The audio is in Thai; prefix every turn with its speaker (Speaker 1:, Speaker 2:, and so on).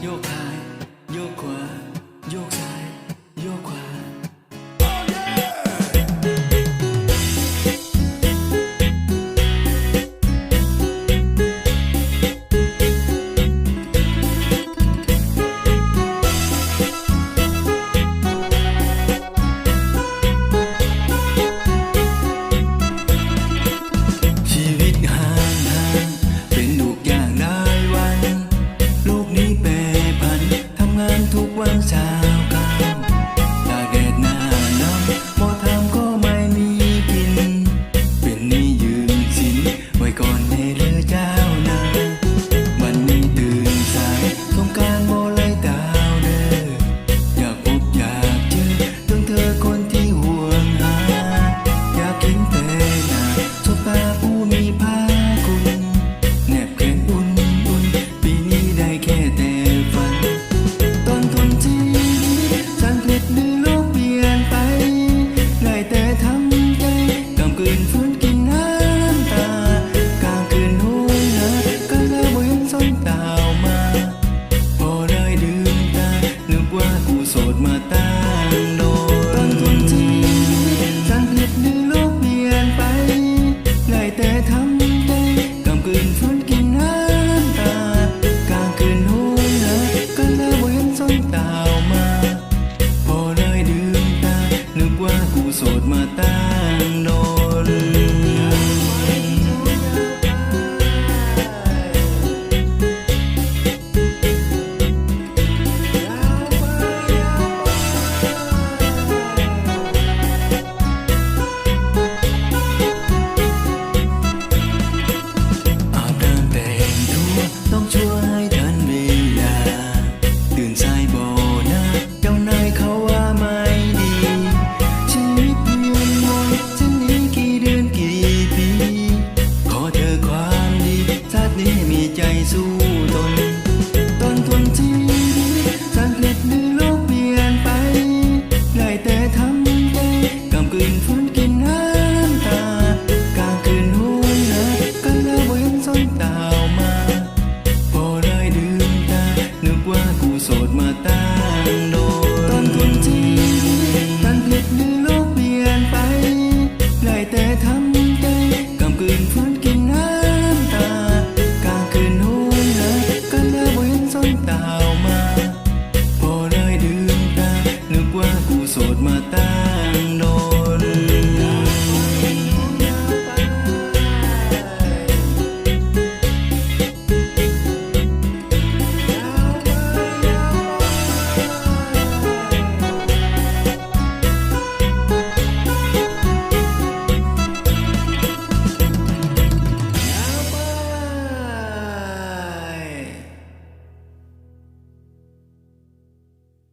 Speaker 1: 又开 มีผ้ากุนแนบแขนอุ่นอุ่นปีนี้ได้แค่แต่ฝนตอนทนที่ฉันผลิตดึโลกเปลี่ยนไป ได้แต่ทำใจกำกืน enough